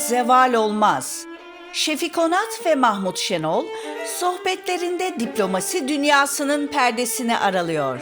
Zeval olmaz. Şefik Onat ve Mahmut Şenol sohbetlerinde diplomasi dünyasının perdesini aralıyor.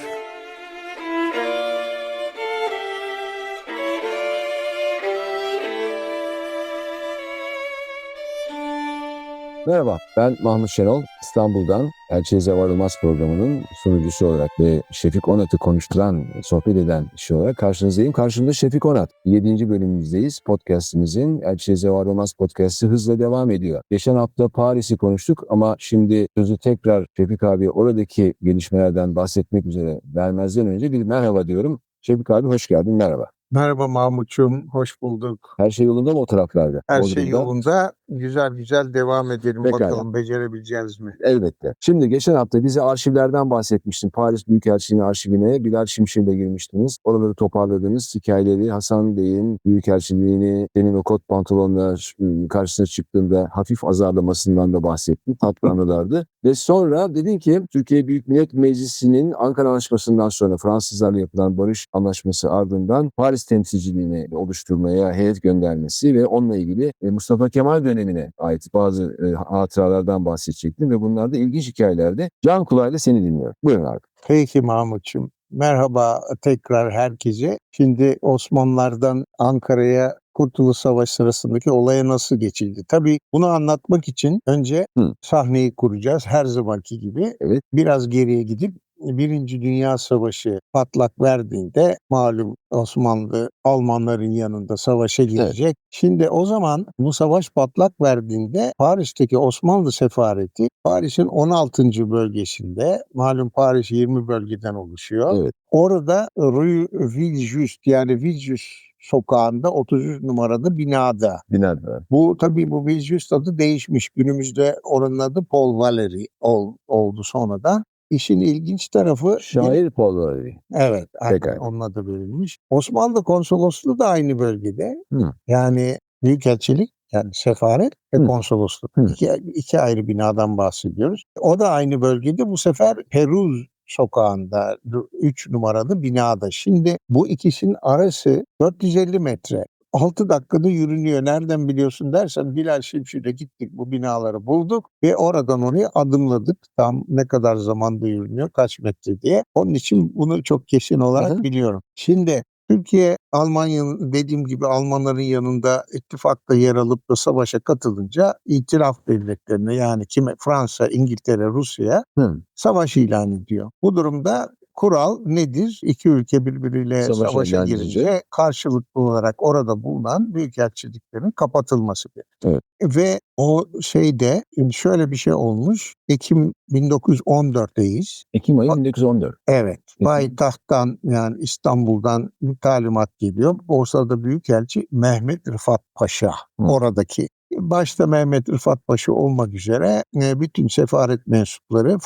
Merhaba, ben Mahmut Şenol. İstanbul'dan Elçiye Zeval Olmaz programının sunucusu olarak ve Şefik Onat'ı konuşturan, sohbet eden kişi olarak karşınızdayım. Karşımda Şefik Onat. 7. bölümümüzdeyiz. Podcast'imizin Elçiye Zeval Olmaz podcast'ı hızla devam ediyor. Geçen hafta Paris'i konuştuk ama şimdi sözü tekrar Şefik abi oradaki gelişmelerden bahsetmek üzere vermezden önce bir merhaba diyorum. Şefik abi hoş geldin, merhaba. Merhaba Mahmut'cum, hoş bulduk. Her şey yolunda mı o taraflarda? Her şey Bodrum'da? yolunda. Güzel güzel devam edelim Pekala. bakalım becerebileceğiz mi? Elbette. Şimdi geçen hafta bize arşivlerden bahsetmiştin. Paris Büyükelçiliği arşivine Bilal Şimşir'le girmiştiniz. Oraları toparladınız. Hikayeleri Hasan Bey'in Büyükelçiliğini senin o kot pantolonla ıı, karşısına çıktığında hafif azarlamasından da bahsettin. Tatlı anılardı. Ve sonra dedin ki Türkiye Büyük Millet Meclisi'nin Ankara Anlaşması'ndan sonra Fransızlarla yapılan barış anlaşması ardından Paris temsilciliğini oluşturmaya heyet göndermesi ve onunla ilgili e, Mustafa Kemal dönemine ait bazı e, hatıralardan bahsedecektim ve bunlar da ilginç hikayelerdi. Can kulağıyla seni dinliyorum. Buyurun abi. Peki Mahmut'cum. Merhaba tekrar herkese. Şimdi Osmanlılardan Ankara'ya Kurtuluş Savaşı sırasındaki olaya nasıl geçildi? Tabii bunu anlatmak için önce Hı. sahneyi kuracağız her zamanki gibi. Evet. Biraz geriye gidip Birinci Dünya Savaşı patlak verdiğinde malum Osmanlı Almanların yanında savaşa girecek. Şimdi o zaman bu savaş patlak verdiğinde Paris'teki Osmanlı sefareti Paris'in 16. bölgesinde malum Paris 20 bölgeden oluşuyor. Evet. Orada Rue Villejuste yani Villejuste sokağında 33 numarada binada. Dinledim. Bu tabii bu Villejuste adı değişmiş. Günümüzde oranın adı Paul Valéry ol- oldu sonradan. İşin ilginç tarafı Şair Valéry. Evet, Pekala. onun adı verilmiş. Osmanlı konsolosluğu da aynı bölgede. Hı. Yani büyükelçilik yani sefaret ve konsolosluk. Hı. İki, iki ayrı binadan bahsediyoruz. O da aynı bölgede bu sefer Peruz sokağında 3 numaralı binada. Şimdi bu ikisinin arası 450 metre. 6 dakikada yürünüyor. Nereden biliyorsun dersen Bilal Şimşir'e gittik bu binaları bulduk ve oradan oraya adımladık. Tam ne kadar zamanda yürünüyor, kaç metre diye. Onun için bunu çok kesin olarak Hı hı. biliyorum. Şimdi Türkiye Almanya'nın dediğim gibi Almanların yanında ittifakta yer alıp da savaşa katılınca itiraf devletlerine yani kime Fransa, İngiltere, Rusya Hı. savaş ilan ediyor. Bu durumda kural nedir? İki ülke birbiriyle Savaşa savaşa, girince karşılıklı olarak orada bulunan büyükelçiliklerin kapatılması. Evet. Ve o şeyde şöyle bir şey olmuş. Ekim 1914'teyiz. Ekim ayı 1914. Evet. Payitahttan yani İstanbul'dan bir talimat geliyor. Bursa'da Büyükelçi Mehmet Rıfat Paşa Hı. oradaki. Başta Mehmet Rıfat Paşa olmak üzere e, bütün sefaret mensupları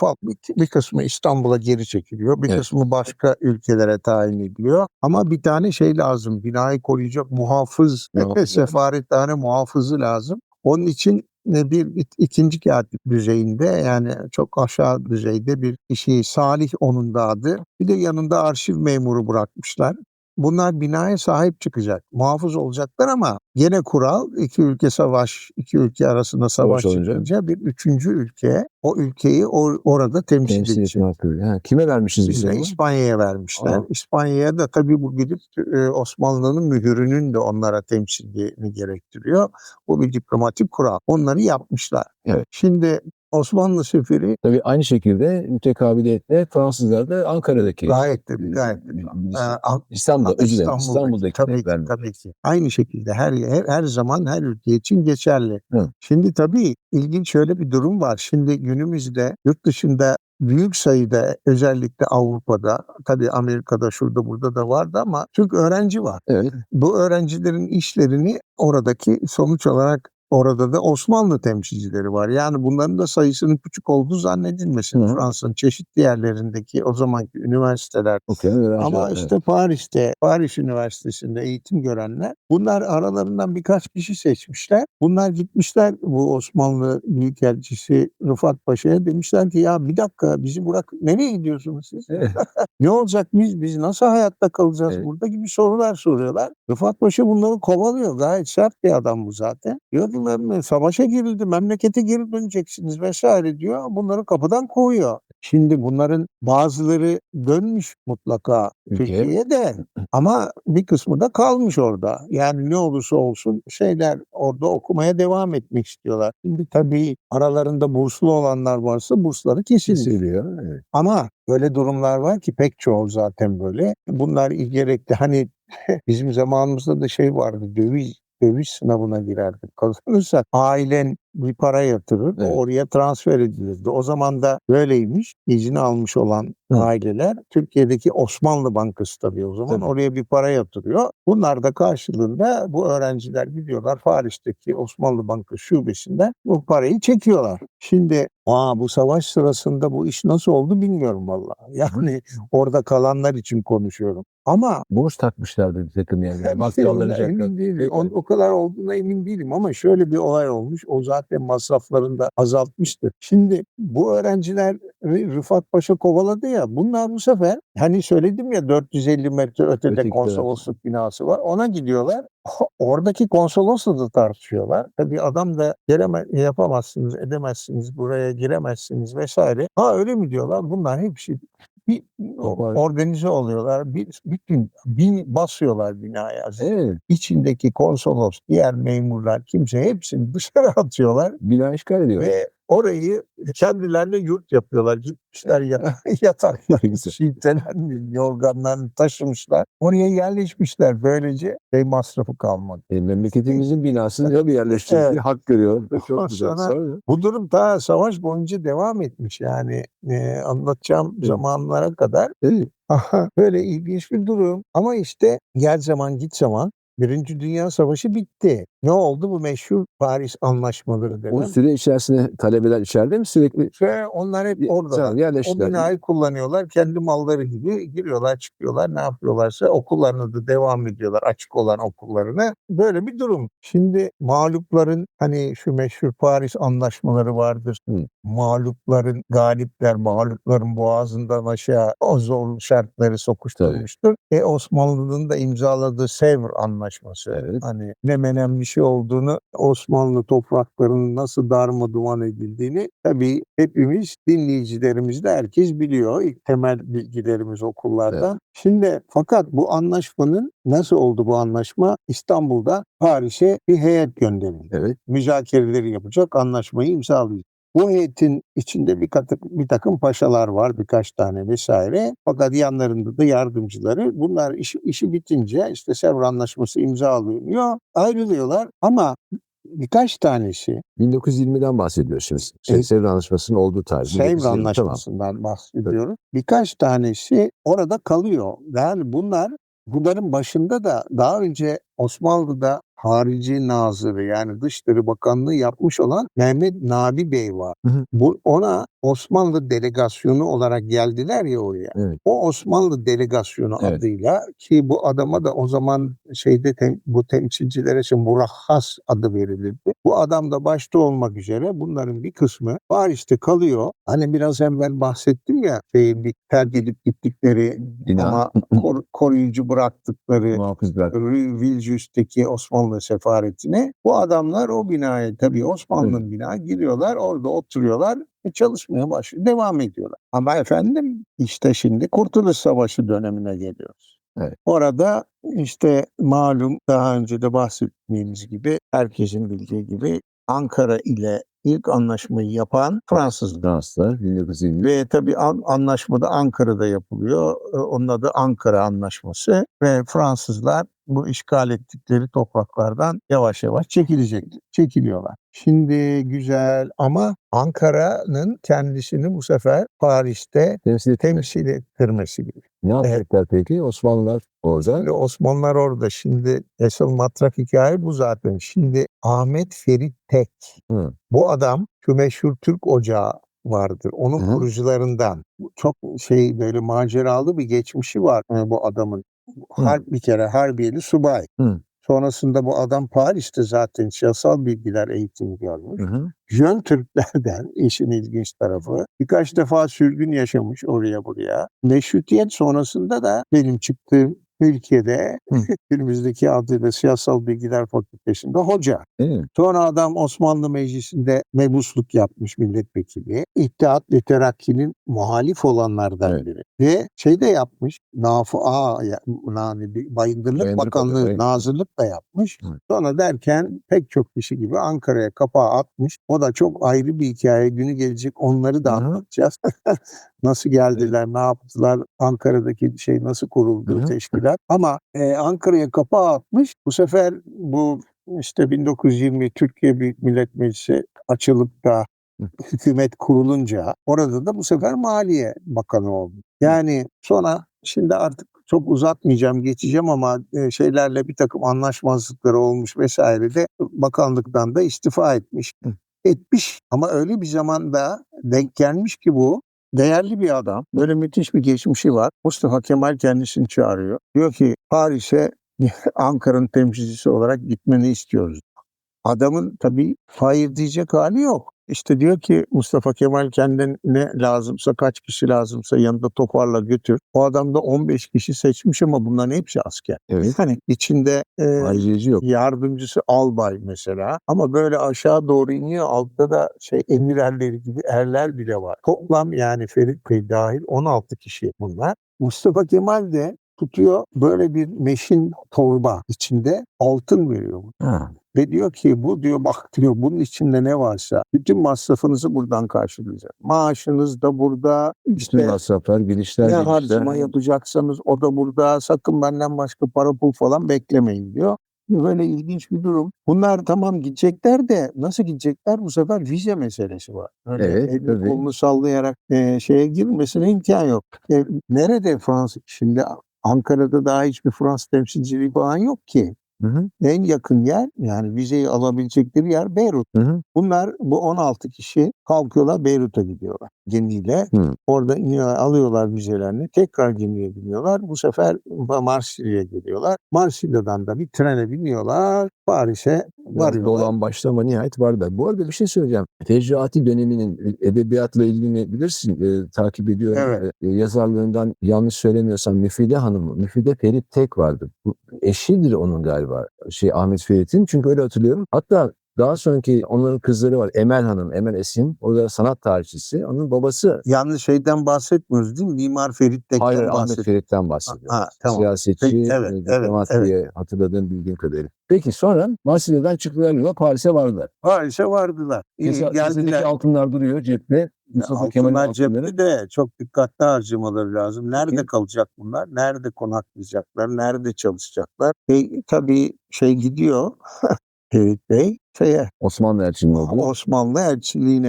bir- kısmı İstanbul'a geri çekiliyor. Bir Evet. kısmı başka ülkelere tayin ediliyor. Ama bir tane şey lazım. Binayı koruyacak muhafız, Muhafız. sefarethane muhafızı lazım. Onun için e, bir ikinci katip düzeyinde yani çok aşağı düzeyde bir kişi Salih onun da adı. Bir de yanında arşiv memuru bırakmışlar. Bunlar binaya sahip çıkacak. Muhafız olacaklar ama gene kural iki ülke savaş, iki ülke arasında savaş, Savaş olunca. çıkınca bir üçüncü ülke o ülkeyi or- orada temsil, Temsil edecek. etme hakkı. Ha, kime vermişiz biz Bize? İspanya'ya vermişler. Aa. İspanya'ya da tabii bu gidip e, Osmanlı'nın mühürünün de onlara temsilini gerektiriyor. Bu bir diplomatik kural. Onları yapmışlar. Evet. Şimdi Osmanlı seferi Tabii aynı şekilde mütekabiliyetle Fransızlar da Ankara'daki gayet de gayet de Biz- e, An- İstanbul'da, özür dilerim. İstanbul'daki, İstanbul'daki tabii ki, tabii ki. Aynı şekilde her, her her zaman her ülke için geçerli. Hı. Şimdi tabii ilginç şöyle bir durum var. Şimdi günümüzde yurt dışında büyük sayıda özellikle Avrupa'da tabii Amerika'da şurada burada da vardı ama Türk öğrenci var. Evet. Bu öğrencilerin işlerini oradaki sonuç olarak Orada da Osmanlı temsilcileri var. Yani bunların da sayısının küçük olduğu zannedilmesin. Hı. Fransa'nın çeşitli yerlerindeki o zamanki üniversiteler öğrenciler. ama evet. işte Paris'te, Paris Üniversitesi'nde eğitim görenler bunlar aralarından birkaç kişi seçmişler. Bunlar gitmişler bu Osmanlı Büyükelçisi Rıfat Paşa'ya demişler ki ya bir dakika bizi bırak nereye gidiyorsunuz siz? Ne olacak biz? Biz nasıl hayatta kalacağız Evet. burada gibi sorular soruyorlar. Rıfat Paşa bunları kovalıyor. Gayet sert bir adam bu zaten. Diyor bunların savaşa girildi, memlekete geri döneceksiniz vesaire diyor. Bunları kapıdan kovuyor. Şimdi bunların bazıları dönmüş mutlaka. Türkiye'ye de ama bir kısmı da kalmış orada. Yani ne olursa olsun şeyler orada okumaya devam etmek istiyorlar. Şimdi tabii aralarında burslu olanlar varsa bursları. Kesiliyor. Evet. Ama böyle durumlar var ki pek çoğu zaten böyle. Bunlar gerekli. Hani bizim zamanımızda da şey vardı döviz döviz sınavına girerdik. Kazanırsak ailen bir para yatırır, Evet. oraya transfer edilirdi. O zaman da böyleymiş. İzni almış olan Hı. aileler Türkiye'deki Osmanlı Bankası tabii o zaman Tabii. oraya bir para yatırıyor. Bunlar da karşılığında bu öğrenciler gidiyorlar Paris'teki Osmanlı Bankası şubesinden bu parayı çekiyorlar. Şimdi aa bu savaş sırasında bu iş nasıl oldu bilmiyorum vallahi. Yani orada kalanlar için konuşuyorum. Ama Borç takmışlardı bir takım yerlere. Bak Emin değilim. O, o kadar olduğuna emin değilim ama şöyle bir olay olmuş. O zaten masraflarını da azaltmıştı. Şimdi bu öğrenciler Rı- Rıfat Paşa kovaladı ya. Bunlar bu sefer hani söyledim ya 450 metre ötede Öteki konsolosluk binası var. Ona gidiyorlar. Oradaki konsolosla da tartışıyorlar. Tabii adam da gireme, yapamazsınız, edemezsiniz, buraya giremezsiniz vesaire. Ha öyle mi diyorlar? Bunlar hepsi bir Topar- organize oluyorlar. Bir, bütün bin, basıyorlar binaya. Evet. İçindeki konsolos, diğer memurlar, kimse hepsini dışarı atıyorlar Bina işgal ediyor. ve orayı kendilerine yurt yapıyorlar. Gitmişler ya, yataklar, Güzel. şiltelerini, yorganlarını taşımışlar. Oraya yerleşmişler. Böylece şey masrafı kalmadı. E, memleketimizin binasını tabii yerleştirdi. Evet. Hak görüyor. Çok Ondan güzel. Sonra- Bu durum daha savaş boyunca devam etmiş. Yani e, anlatacağım Evet. zamanlara kadar Evet. Aha, böyle ilginç bir durum. Ama işte gel zaman git zaman Birinci Dünya Savaşı bitti. Ne oldu bu meşhur Paris Anlaşmaları O denen? süre içerisinde talebeler içeride mi sürekli? Ve onlar hep orada. Tamam, O yerleştiler. binayı kullanıyorlar. Kendi malları gibi giriyorlar çıkıyorlar ne yapıyorlarsa okullarına da devam ediyorlar. Açık olan okullarına. Böyle bir durum. Şimdi mağlupların hani şu meşhur Paris anlaşmaları vardır. Hı. Mağlupların galipler mağlupların boğazından aşağı o zor şartları sokuşturmuştur. E Osmanlı'nın da imzaladığı Sevr anlaşması. Evet. Hani ne menen bir şey olduğunu Osmanlı topraklarının nasıl darma duman edildiğini tabii hepimiz dinleyicilerimiz de herkes biliyor. İlk temel bilgilerimiz okullardan. Şimdi fakat bu anlaşmanın nasıl oldu bu anlaşma? İstanbul'da Paris'e bir heyet gönderildi. Evet. Müzakereleri yapacak, anlaşmayı imzalayacak. Bu heyetin içinde bir, katı, bir takım paşalar var, birkaç tane vesaire. Fakat yanlarında da yardımcıları. Bunlar işi, işi bitince işte Sevr Anlaşması imzalanıyor, ayrılıyorlar. Ama birkaç tanesi 1920'den bahsediyoruz şimdi. Şey, Evet. Sevr Anlaşması'nın olduğu tarih. Sevr 1920, tamam. Anlaşması'ndan bahsediyorum. Birkaç tanesi orada kalıyor. Yani bunlar bunların başında da daha önce Osmanlı'da harici nazırı yani Dışişleri Bakanlığı yapmış olan Mehmet Nabi Bey var. Hı hı. Bu ona Osmanlı delegasyonu olarak geldiler ya oraya. Evet. O Osmanlı delegasyonu Evet. adıyla ki bu adama da o zaman şeyde tem- bu temsilcilere için Murahhas adı verilirdi. Bu adam da başta olmak üzere bunların bir kısmı Paris'te kalıyor. Hani biraz evvel bahsettim ya şeyin bir terk edip gittikleri Bina. ama kor- koruyucu bıraktıkları. Rue Villejuste'deki Osmanlı sefaretine bu adamlar o binaya tabii Osmanlı'nın bina giriyorlar orada oturuyorlar ve çalışmaya başlıyor devam ediyorlar. Ama efendim işte şimdi Kurtuluş Savaşı dönemine geliyoruz. Evet. Orada işte malum daha önce de bahsettiğimiz gibi herkesin bildiği gibi Ankara ile ilk anlaşmayı yapan Fransızlar. Fransızlar 1920. Ve tabii an, anlaşmada Ankara'da yapılıyor. Ee, Onun adı Ankara Anlaşması ve Fransızlar bu işgal ettikleri topraklardan yavaş yavaş çekilecek, çekiliyorlar. Şimdi güzel ama Ankara'nın kendisini bu sefer Paris'te Temsil temsil ettirmesi gibi. Ne yapacaklar peki? Osmanlılar orada. Şimdi Osmanlılar orada. Şimdi asıl matrak hikaye bu zaten. Şimdi Ahmet Ferit Tek. Hı. Bu adam şu meşhur Türk Ocağı vardır. Onun Hı hı. kurucularından. Çok şey böyle maceralı bir geçmişi var e, bu adamın. Harp bir kere Harbiyeli subay. Hı. Sonrasında bu adam Paris'te zaten siyasal bilgiler eğitimi görmüş. Hı hı. Jön Türklerden işin ilginç tarafı birkaç defa sürgün yaşamış oraya buraya. Meşrutiyet sonrasında da benim çıktığım ülkede Hı. günümüzdeki adıyla Siyasal Bilgiler Fakültesi'nde hoca. Mi? Sonra adam Osmanlı Meclisi'nde mebusluk yapmış milletvekili. İttihat ve Terakki'nin muhalif olanlardan Evet. biri. Ve şey de yapmış. Nafu A ya- yani Bayındırlık Bakanlığı evet. nazırlık da yapmış. Evet. Sonra derken pek çok kişi gibi Ankara'ya kapağı atmış. O da çok ayrı bir hikaye. Günü gelecek onları da Hı hı. anlatacağız. nasıl geldiler, ne yaptılar, Ankara'daki şey nasıl kuruldu, Hı hı. teşkilat. Ama e, Ankara'ya kapağı atmış. Bu sefer bu işte 1920 Türkiye Büyük Millet Meclisi açılıp da hükümet kurulunca orada da bu sefer Maliye Bakanı oldu. Yani sonra şimdi artık çok uzatmayacağım geçeceğim ama e, şeylerle bir takım anlaşmazlıkları olmuş vesaire de bakanlıktan da istifa etmiş. Etmiş ama öyle bir zamanda denk gelmiş ki bu değerli bir adam. Böyle müthiş bir geçmişi var. Mustafa Kemal kendisini çağırıyor. Diyor ki Paris'e Ankara'nın temsilcisi olarak gitmeni istiyoruz. Adamın tabii hayır diyecek hali yok. İşte diyor ki Mustafa Kemal kendine lazımsa kaç kişi lazımsa yanında toparla götür. O adam da 15 kişi seçmiş ama bunların hepsi asker. Evet. Hani içinde e, yok. yardımcısı albay mesela ama böyle aşağı doğru iniyor altta da şey emir erleri gibi erler bile var. Toplam yani Ferit Bey dahil 16 kişi bunlar. Mustafa Kemal de tutuyor böyle bir meşin torba içinde altın veriyor. Ha. Ve diyor ki bu diyor bak diyor bunun içinde ne varsa bütün masrafınızı buradan karşılayacak. Maaşınız da burada Bütün işte masraflar, girişler, ne gelişler. harcama yapacaksanız o da burada. Sakın benden başka para pul falan beklemeyin diyor. Böyle ilginç bir durum. Bunlar tamam gidecekler de nasıl gidecekler? Bu sefer vize meselesi var. Öyle Evet, elini tabii. kolunu sallayarak e, şeye girmesine imkan yok. E, nerede Fransız? Şimdi Ankara'da daha hiçbir Fransız temsilciliği falan yok ki. Hı hı. En yakın yer yani vizeyi alabilecekleri yer Beyrut. Hı hı. Bunlar bu 16 kişi kalkıyorlar Beyrut'a gidiyorlar gemiyle. Hı. Orada iniyorlar, alıyorlar vizelerini. Tekrar gemiye biniyorlar. Bu sefer Marsilya'ya geliyorlar. Marsilya'dan da bir trene biniyorlar. Paris'e varıyorlar. dolan başlama nihayet var da. Bu arada bir şey söyleyeceğim. Tecrüati döneminin edebiyatla ilgili bilirsin, e, takip ediyorum. Evet. E, yazarlığından yanlış söylemiyorsam Müfide Hanım, Müfide Ferit Tek vardı. Bu eşidir onun galiba şey Ahmet Ferit'in. Çünkü öyle hatırlıyorum. Hatta daha sonraki onların kızları var. Emel Hanım, Emel Esin. O da sanat tarihçisi. Onun babası Yalnız şeyden bahsetmiyoruz değil mi? Mimar Ferit Tek'ten Hayır Ahmet bahsediyoruz. Ferit'ten bahsediyor. Ha, tamam. Siyasetçi, Peki, evet, e, evet, diplomat evet. diye hatırladığım bildiğim kadarıyla. Peki sonra Marsilya'dan çıktılar yola Paris'e vardılar. Paris'e vardılar. İyi, Mesela geldiler. Altınlar duruyor cepte. Mustafa Kemal'in Altınlar altınları. cepte de çok dikkatli harcamaları lazım. Nerede Peki. kalacak bunlar? Nerede konaklayacaklar? Nerede çalışacaklar? E, tabii şey gidiyor Ferit Bey şeye Osmanlı elçinin olduğu. Osmanlı elçiliğine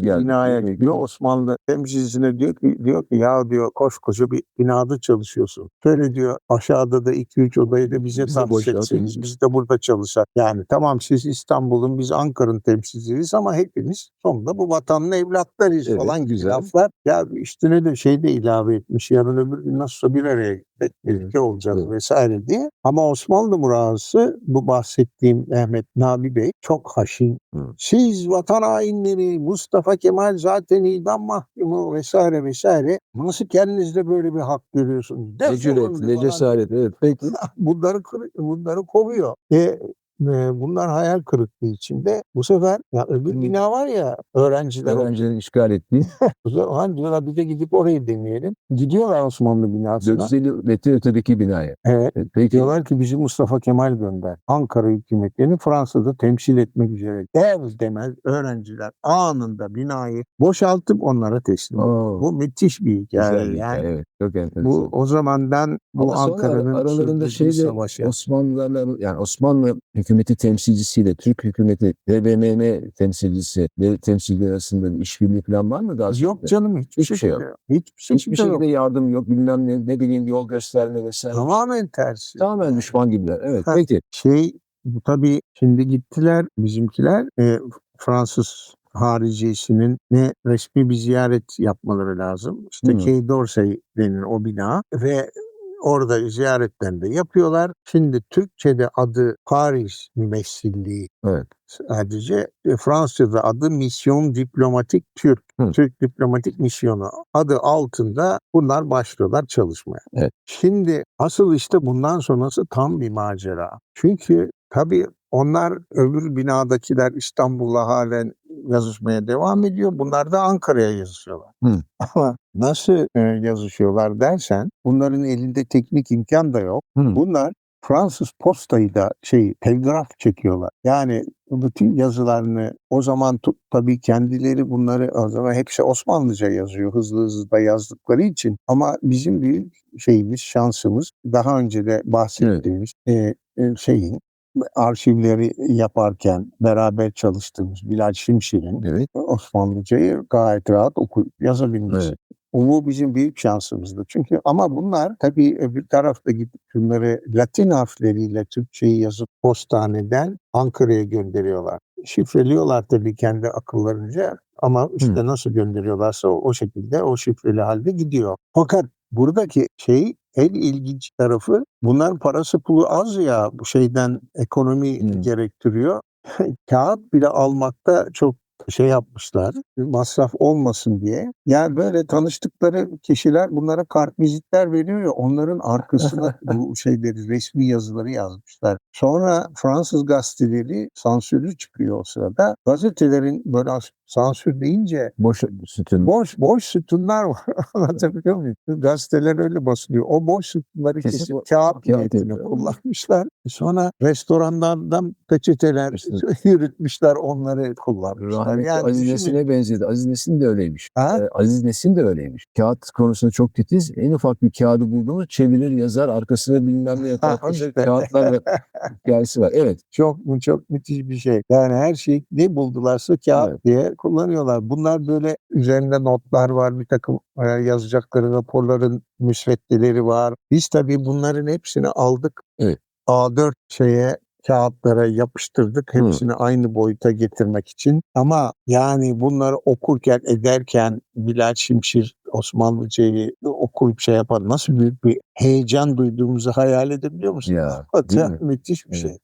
geldik. binaya gidiyor. Osmanlı temsilcisine diyor ki, diyor ki ya diyor koskoca bir binada çalışıyorsun. Şöyle diyor aşağıda da 2-3 odayı da bize Biz tahsis etseniz. Biz de burada çalışsak. Yani tamam siz İstanbul'un biz Ankara'nın temsilcisiyiz ama hepimiz sonunda bu vatanın evlatlarıyız Evet, falan güzel. laflar. Ya üstüne de şey de ilave etmiş. Yarın öbür gün nasılsa bir araya birlikte olacağız Evet. vesaire diye. Ama Osmanlı murası bu bahsettiğim Mehmet Nabi Bey çok haşin. Hı. Siz vatan hainleri, Mustafa Kemal zaten idam mahkumu vesaire vesaire. Nasıl kendinizde böyle bir hak görüyorsunuz? Ne cüret, ne cesaret. Evet peki. Bunları, bunları kovuyor. E, e, bunlar hayal kırıklığı içinde. Bu sefer ya öbür bina var ya öğrenciler. Öğrencilerin işgal ettiği zaman diyorlar bir de gidip orayı deneyelim. Gidiyorlar Osmanlı binasına. 450 metre ötedeki binaya. Evet. Evet, Peki. Diyorlar ki bizi Mustafa Kemal gönder. Ankara hükümetlerini Fransa'da temsil etmek üzere. Der demez öğrenciler anında binayı boşaltıp onlara teslim. Oo, Bu müthiş bir hikaye. güzel bir yani hikaye, Evet. Çok enteresan. bu o zamandan bu Ama sonra Ankara'nın aralarında sürdürdüğü şey de savaş yani. Osmanlılarla yani Osmanlı hükümeti temsilcisiyle Türk hükümeti TBMM temsilcisi ve temsilciler arasında bir işbirliği falan var mı daha Yok canım hiçbir, Hiçbir şey yok. şekilde Hiçbir şekilde Hiçbir şekilde yok. yardım yok bilmem ne, ne bileyim yol gösterme vesaire. Tamamen tersi. Tamamen düşman gibiler. Evet Ha. peki. Şey bu tabii şimdi gittiler bizimkiler e, Fransız haricisinin ne resmi bir ziyaret yapmaları lazım. İşte. Quai d'Orsay denilen o bina ve orada ziyaretlerini yapıyorlar. Şimdi Türkçe'de adı Paris Mümessilliği Evet. sadece e, Fransızca'da adı Misyon Diplomatik Türk. Hı. Türk Diplomatik Misyonu adı altında bunlar başlıyorlar çalışmaya. Evet. Şimdi asıl işte bundan sonrası tam bir macera. Çünkü tabii onlar öbür binadakiler İstanbul'la halen yazışmaya devam ediyor. Bunlar da Ankara'ya yazışıyorlar. Hı. Ama nasıl e, yazışıyorlar dersen bunların elinde teknik imkan da yok. Hı. Bunlar Fransız postayı da şey telgraf çekiyorlar. Yani bütün yazılarını o zaman tabii kendileri bunları o zaman hepsi Osmanlıca yazıyor hızlı hızlı da yazdıkları için. Ama bizim büyük şeyimiz şansımız daha önce de bahsettiğimiz e, e, şeyin arşivleri yaparken beraber çalıştığımız Bilal Şimşir'in Evet. Osmanlıcayı gayet rahat okuyup yazabilmesi. Evet. Bu bizim büyük şansımızdı. Çünkü ama bunlar tabii öbür tarafta gidip şunları Latin harfleriyle Türkçeyi yazıp postaneden Ankara'ya gönderiyorlar. Şifreliyorlar tabii kendi akıllarınca ama işte nasıl gönderiyorlarsa o, o şekilde o şifreli halde gidiyor. Fakat buradaki şey en ilginç tarafı bunların parası pulu az ya bu şeyden ekonomi Hmm. gerektiriyor. Kağıt bile almakta çok şey yapmışlar masraf olmasın diye. Yani böyle tanıştıkları kişiler bunlara kartvizitler veriyor ya onların arkasına bu şeyleri resmi yazıları yazmışlar. Sonra Fransız gazeteleri sansürlü çıkıyor o sırada. Gazetelerin böyle sansür deyince Boş sütun. boş boş sütunlar var. Anlatabiliyor muyum? Gazeteler öyle basılıyor. O boş sütunları kesip o- kağıt yapıyor. kullanmışlar. Sonra restoranlardan peçeteler yürütmüşler onları kullanmışlar. Rahmetli Aziz düşünün. Nesin'e benzedi. Aziz Nesin de öyleymiş. Ha? Ee, Aziz Nesin de öyleymiş. Kağıt konusunda çok titiz. En ufak bir kağıdı buldu mu çevirir yazar. Arkasına bilmem ne yatar. Ha, işte. Kağıtlar hikayesi var. Evet. Çok çok müthiş bir şey. Yani her şey ne buldularsa kağıt Evet. diye kullanıyorlar. Bunlar böyle üzerinde notlar var, bir takım e, yazacakları raporların müsveddeleri var. Biz tabii bunların hepsini aldık. Evet. A4 şeye kağıtlara yapıştırdık Hı. hepsini aynı boyuta getirmek için. Ama yani bunları okurken ederken Bilal Şimşir Osmanlıcayı okuyup şey yapar. Nasıl büyük bir heyecan duyduğumuzu hayal edebiliyor musun? Ya. mi? müthiş bir Evet. şey.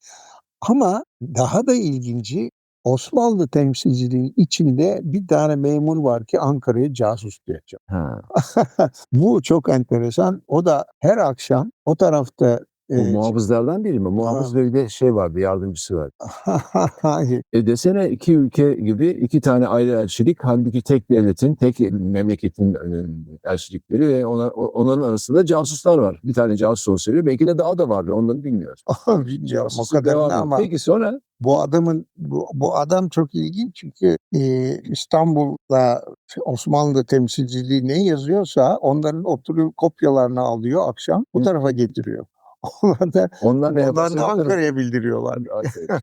Ama daha da ilginci Osmanlı temsilciliğinin içinde bir tane memur var ki Ankara'ya casus diyecek. Ha. Bu çok enteresan. O da her akşam o tarafta O e, muhafızlardan biri mi? Muhafız bölge şey vardı, yardımcısı var. Hayır. E desene iki ülke gibi iki tane ayrı elçilik, halbuki tek devletin, tek memleketin e, elçilikleri ve ona, onların arasında casuslar var. Bir tane casus olsaydı belki de daha da vardı, onları bilmiyoruz. Bilmiyorum o devam ediyor. ama Peki sonra? bu adamın bu, bu adam çok ilginç çünkü e, İstanbul'da Osmanlı temsilciliği ne yazıyorsa onların oturup kopyalarını alıyor akşam bu Hı. tarafa getiriyor. Onlar da, Onlar ne onlar da. Ankara'ya bildiriyorlar.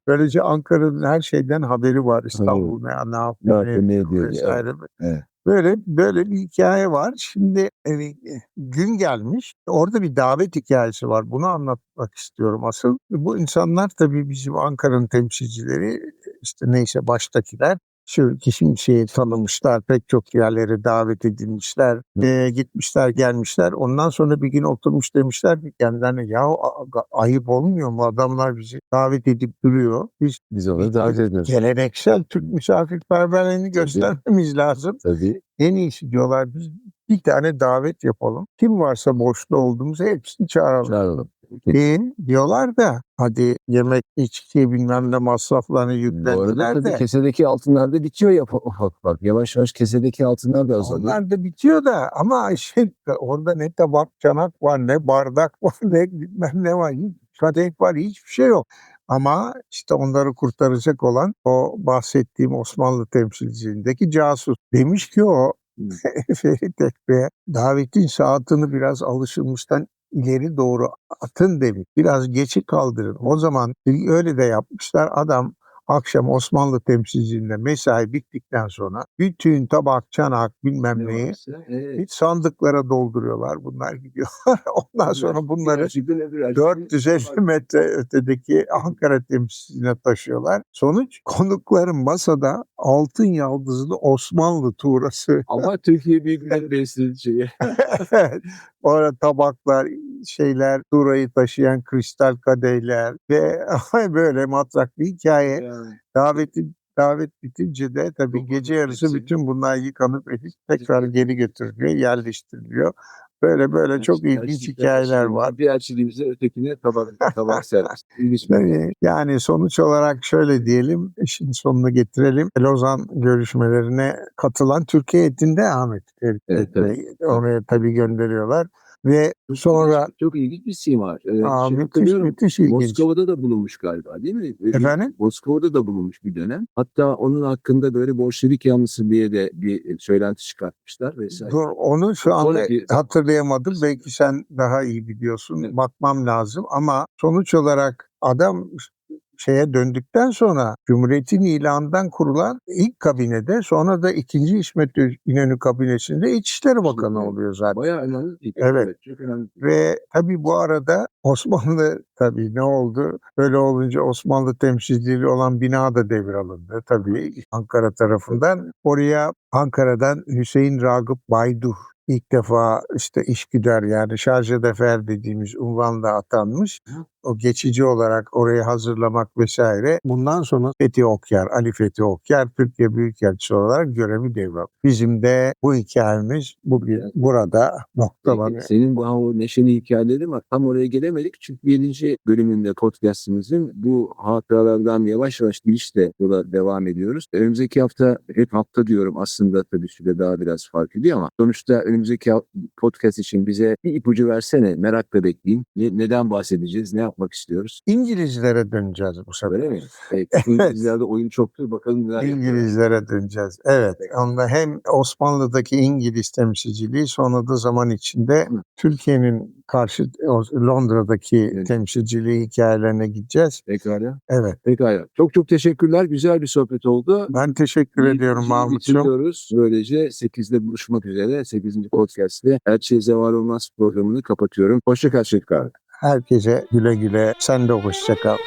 Böylece Ankara'nın her şeyden haberi var. İstanbul ne, ne Ne yapıyor, ne ne ediyor vesaire. Evet. Böyle böyle bir hikaye var. Şimdi e, gün gelmiş. Orada bir davet hikayesi var. Bunu anlatmak istiyorum asıl. Bu insanlar tabii bizim Ankara'nın temsilcileri işte neyse baştakiler şu kişinin şeyi tanımışlar. Pek çok yerlere davet edilmişler. E, gitmişler gelmişler. Ondan sonra bir gün oturmuş demişler ki kendilerine ya ayıp olmuyor mu? Adamlar bizi davet edip duruyor. Biz Biz onu davet ediyoruz. geleneksel Türk misafirperverliğini göstermemiz lazım. Tabii. En iyisi diyorlar biz bir tane davet yapalım. Kim varsa boşta olduğumuzu hepsini çağıralım. Çağıralım. E, diyorlar da hadi yemek içki bilmem ne masraflarını Bu arada yüklendiler tabii de. kesedeki altınlar da bitiyor ya ufak. bak. Yavaş yavaş kesedeki altınlar da azalıyor. Onlar da bitiyor da ama şey, orada ne tabak çanak var ne bardak var ne bilmem ne var. Kadeh var hiçbir şey yok. Ama işte onları kurtaracak olan o bahsettiğim Osmanlı temsilciliğindeki casus. Demiş ki o. Ferit Ekbe'ye davetin saatini biraz alışılmıştan ileri doğru atın demiş. Biraz geçi kaldırın. O zaman öyle de yapmışlar. Adam akşam Osmanlı temsilciliğinde mesai bittikten sonra bütün tabak, çanak bilmem Ne neyi varsa, evet. hiç sandıklara dolduruyorlar. Bunlar gidiyorlar. Ondan sonra bunları Gerçekten öbür 450 metre ötedeki Ankara temsilciline taşıyorlar. Sonuç konukların masada altın yaldızlı Osmanlı tuğrası. Ama Türkiye büyükleri besleyici. Evet. Orada tabaklar, şeyler, tuğrayı taşıyan kristal kadehler ve böyle matrak bir hikaye. Yani. Daveti davet bitince de tabii gece yarısı hepsi. bütün bunlar yıkanıp edip tekrar geri götürülüyor, yerleştiriliyor. Böyle böyle çok ilginç hikayeler var. Bir elçiliğimize ötekine tabak, tabak servis. İlginç yani sonuç olarak şöyle diyelim, işin sonunu getirelim. Lozan görüşmelerine katılan Türkiye heyetinde Ahmet Ferit Evet, Bey oraya tabii gönderiyorlar. Ve sonra çok ilginç bir sima. Ee, Aa, şey müthiş, müthiş ilginç. Moskova'da da bulunmuş galiba değil mi? Öyle- Efendim? Moskova'da da bulunmuş bir dönem. Hatta onun hakkında böyle Bolşevik yanlısı diye de bir söylenti çıkartmışlar vesaire. Dur, onu şu anda Sonraki- hatırlayamadım. Belki sen daha iyi biliyorsun. Evet. Bakmam lazım ama sonuç olarak adam şeye döndükten sonra Cumhuriyet'in ilanından kurulan ilk kabinede sonra da ikinci İsmet İnönü kabinesinde İçişleri Bakanı Evet. oluyor zaten. Bayağı önemli. bir- Evet. Çok önemli. Ve tabii bu arada Osmanlı tabii ne oldu? Böyle olunca Osmanlı temsilciliği olan bina da devralındı tabii Ankara tarafından. Oraya Ankara'dan Hüseyin Ragıp Bayduh ilk defa işte işgüdar yani şarjı defer dediğimiz unvanla atanmış. O geçici olarak orayı hazırlamak vesaire. Bundan sonra Fethi Okyar, Ali Fethi Okyar Türkiye Büyükelçisi olarak görevi devraldı. Bizim de bu hikayemiz bugün burada noktalanıyor. Peki, Senin bu o neşeli hikayelerin var. Tam oraya gelemedik çünkü birinci bölümünde podcastimizin bu hatıralardan yavaş yavaş girişle yola devam ediyoruz. Önümüzdeki hafta, hep hafta diyorum aslında tabii süre daha biraz fark ediyor ama sonuçta önümüzdeki podcast için bize bir ipucu versene. Merakla bekleyin. Ne- neden bahsedeceğiz? Ne yapmak istiyoruz? İngilizlere döneceğiz bu sefer. Öyle mi? Bu İngilizlerde oyun çoktur. Bakalım neler. İngilizlere döneceğiz. Evet. Onda hem Osmanlı'daki İngiliz temsilciliği sonra da zaman içinde. Türkiye'nin karşı Londra'daki Evet. temsilciliği hikayelerine gideceğiz. Pekala. Evet. Pekala. Çok çok teşekkürler. Güzel bir sohbet oldu. Ben teşekkür ediyorum İlk Mahmut'cum. Böylece 8'de buluşmak üzere. 8. podcast'te Elçiye Zeval Olmaz programını kapatıyorum. Hoşçakal Şefik abi. Herkese güle güle. Sen de hoşça kal.